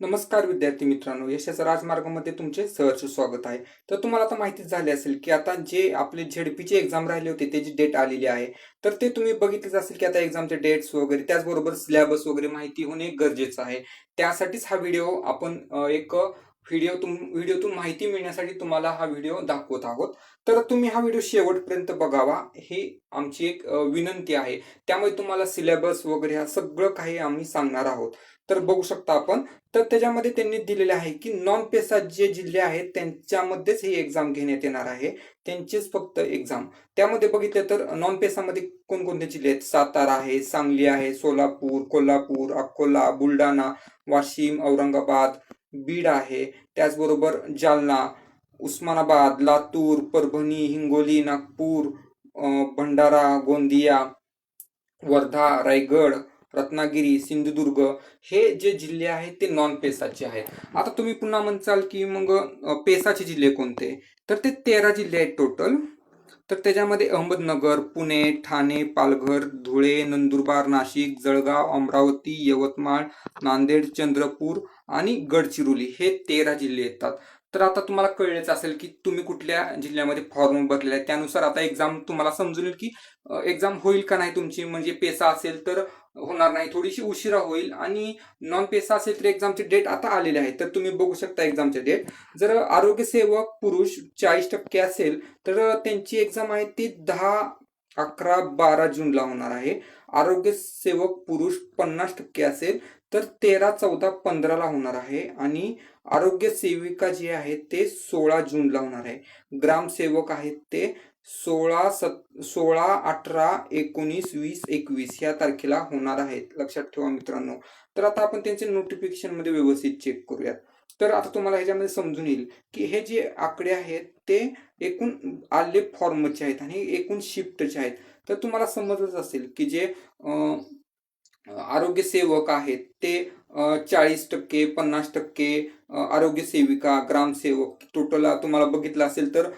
नमस्कार विद्यार्थी मित्रांनो यशाचा राजमार्गामध्ये तुमचे सहर्ष स्वागत आहे. तर तुम्हाला आता माहितीच झाली असेल की आता जे आपले झेडपीची एक्झाम राहिले होते त्याची डेट आलेली आहे. तर ते तुम्ही बघितलेच असेल की आता एक्झामचे डेट्स वगैरे त्याचबरोबर सिलेबस वगैरे माहिती होणे गरजेचं आहे. त्यासाठीच हा व्हिडिओ आपण एक व्हिडिओ तुम व्हिडिओतून माहिती मिळण्यासाठी तुम्हाला हा व्हिडिओ दाखवत आहोत. तर तुम्ही हा व्हिडिओ शेवटपर्यंत बघावा. ही आमची एक विनंती आहे. त्यामुळे तुम्हाला सिलेबस वगैरे हा सगळं काही आम्ही सांगणार आहोत. तर बघू शकता आपण. तर त्याच्यामध्ये त्यांनी दिलेले आहे की नॉन पेसा जे जिल्हे आहेत त्यांच्यामध्येच ही एक्झाम घेण्यात येणार आहे. त्यांचीच फक्त एक्झाम त्यामध्ये बघितलं तर नॉन पेसामध्ये कोणकोणते जिल्हे आहेत? सातारा आहे सांगली आहे सोलापूर कोल्हापूर अकोला बुलढाणा वाशिम औरंगाबाद बीड आहे. त्याचबरोबर जालना उस्मानाबाद लातूर परभणी हिंगोली नागपूर भंडारा गोंदिया वर्धा रायगड रत्नागिरी सिंधुदुर्ग हे जे जिल्हे आहेत ते नॉन पेसाचे आहेत. आता तुम्ही पुन्हा म्हणचाल की मग पेसाचे जिल्हे कोणते? तर ते तेरा जिल्हे आहेत टोटल तर त्याच्यामध्ये अहमदनगर पुणे ठाणे पालघर धुळे नंदुरबार नाशिक जळगाव अमरावती यवतमाळ नांदेड चंद्रपूर आणि गडचिरोली हे तेरा जिल्हे येतात. तर आता तुम्हाला कळलेच असेल की तुम्ही कुठल्या जिल्ह्यामध्ये फॉर्म भरलेला आहे. त्यानुसार आता एक्झाम तुम्हाला समजून येईल की एक्झाम होईल का नाही तुमची म्हणजे पेसा असेल तर होणार नाही थोडीशी उशिरा होईल. आणि नॉन पेसा असेल तर एक्झामचे डेट आता आलेले आहेत तर तुम्ही बघू शकता एक्झामचे डेट जर आरोग्य सेवक पुरुष चाळीस टक्के असेल तर त्यांची एक्झाम आहे ती दहा अकरा बारा जूनला होणार आहे. आरोग्य सेवक पुरुष पन्नास टक्के असेल तर तेरा चौदा पंधराला होणार आहे आणि आरोग्य सेविका जे आहे ते सोळा जूनला होणार आहे. ग्रामसेवक आहेत ते सोळा सत सोळा अठरा एकोणीस वीस एकवीस या तारखेला होणार आहेत. लक्षात ठेवा मित्रांनो. तर आता आपण त्यांचे नोटिफिकेशनमध्ये व्यवस्थित चेक करूयात. तर आता तुम्हाला ह्याच्यामध्ये समजून येईल की हे जे आकडे आहेत ते एकूण आले फॉर्मचे आहेत आणि एकूण शिफ्टचे आहेत. तर तुम्हाला समजलंच असेल की जे आरोग्य सेवक आहेत ते चाळीस टक्के पन्नास टक्के आरोग्य सेविका ग्रामसेवक टोटल तुम्हाला बघितलं असेल तर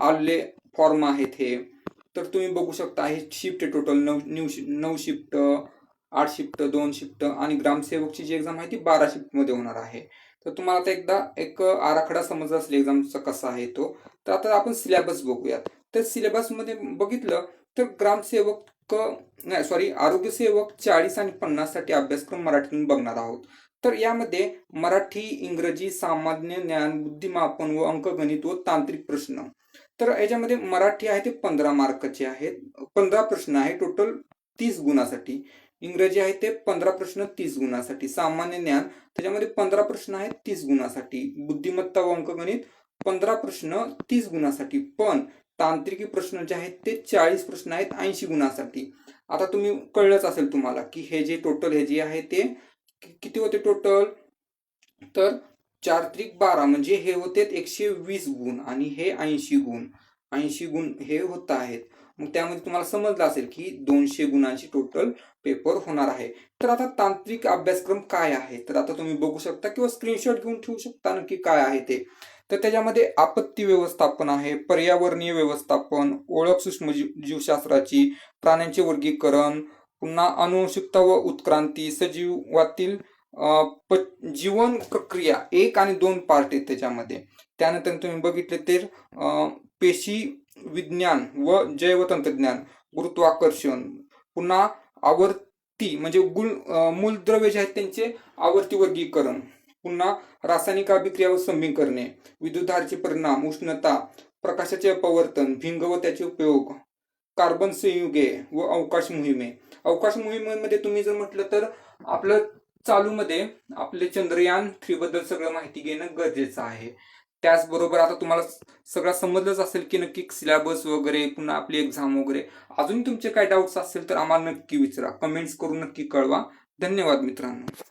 आले फॉर्म आहेत हे. तर तुम्ही बघू शकता हे शिफ्ट टोटल नऊ नऊ नऊ शिफ्ट आठ शिफ्ट दोन शिफ्ट आणि ग्रामसेवकची जी एक्झाम आहे ती बारा शिफ्टमध्ये होणार आहे. तर तुम्हाला आता एकदा एक आराखडा समजला असेल एक्झामचा कसा आहे तो. तर आता आपण सिलेबस बघूयात. तर सिलेबसमध्ये बघितलं तर ग्रामसेवक नाही सॉरी आरोग्यसेवक चाळीस आणि पन्नाससाठी अभ्यासक्रम मराठीतून बघणार आहोत. तर यामध्ये मराठी इंग्रजी सामान्य ज्ञान बुद्धिमापन व अंकगणित व तांत्रिक प्रश्न. तर याच्यामध्ये मराठी आहे ते पंधरा मार्काचे आहेत. पंधरा प्रश्न आहे टोटल तीस गुणासाठी. इंग्रजी आहे ते पंधरा प्रश्न तीस गुणासाठी सामान्य ज्ञान त्याच्यामध्ये पंधरा प्रश्न आहेत तीस गुणासाठी. बुद्धिमत्ता व अंकगणित पंधरा प्रश्न तीस गुणासाठी. पण तांत्रिकी प्रश्न जे आहेत ते चाळीस प्रश्न आहेत ऐंशी गुणासाठी. आता तुम्ही कळलंच असेल तुम्हाला की हे जे टोटल हे जे आहे ते किती होते टोटल तर चार त्रिक बारा म्हणजे हे होते एकशे वीस गुण आणि हे ऐंशी गुण. ऐंशी गुण हे होत आहेत. मग त्यामध्ये तुम्हाला समजलं असेल की दोनशे गुणांची टोटल पेपर होणार आहे. तर आता तांत्रिक अभ्यासक्रम काय आहे? तर आता तुम्ही बघू शकता किंवा स्क्रीनशॉट घेऊन ठेवू शकता नक्की काय आहे ते. तर त्याच्यामध्ये आपत्ती व्यवस्थापन आहे पर्यावरणीय व्यवस्थापन ओळख सूक्ष्म जीव- जीवशास्त्राची प्राण्यांचे वर्गीकरण पुन्हा अनुवंशिकता व उत्क्रांती सजीवातील जीवन प्रक्रिया एक आणि दोन पार्ट आहेत त्याच्यामध्ये. त्यानंतर तुम्ही बघितले तर पेशी विज्ञान व जैव तंत्रज्ञान गुरुत्वाकर्षण. पुन्हा आवर्ती म्हणजे गुल मूलद्रव्य जे आहेत त्यांचे आवर्ती वर्गीकरण. पुन्हा रासायनिक अभिक्रिया व समीकरणे विद्युतधारचे परिणाम उष्णता प्रकाशाचे अपवर्तन भिंग व त्याचे उपयोग कार्बन संयुगे व अवकाश मोहिमे. अवकाश मोहिमेमध्ये तुम्ही जर म्हटलं तर आपलं चालूमध्ये आपले चंद्रयान थ्री बद्दल सगळं माहिती घेणं गरजेचं आहे. त्याचबरोबर आता तुम्हाला सगळं समजलंच असेल की नक्की सिलेबस वगैरे पुन्हा आपली एक्झाम वगैरे. अजून तुमचे काय डाऊट्स असेल तर आम्हाला नक्की विचारा. कमेंट्स करून नक्की कळवा. धन्यवाद मित्रांनो.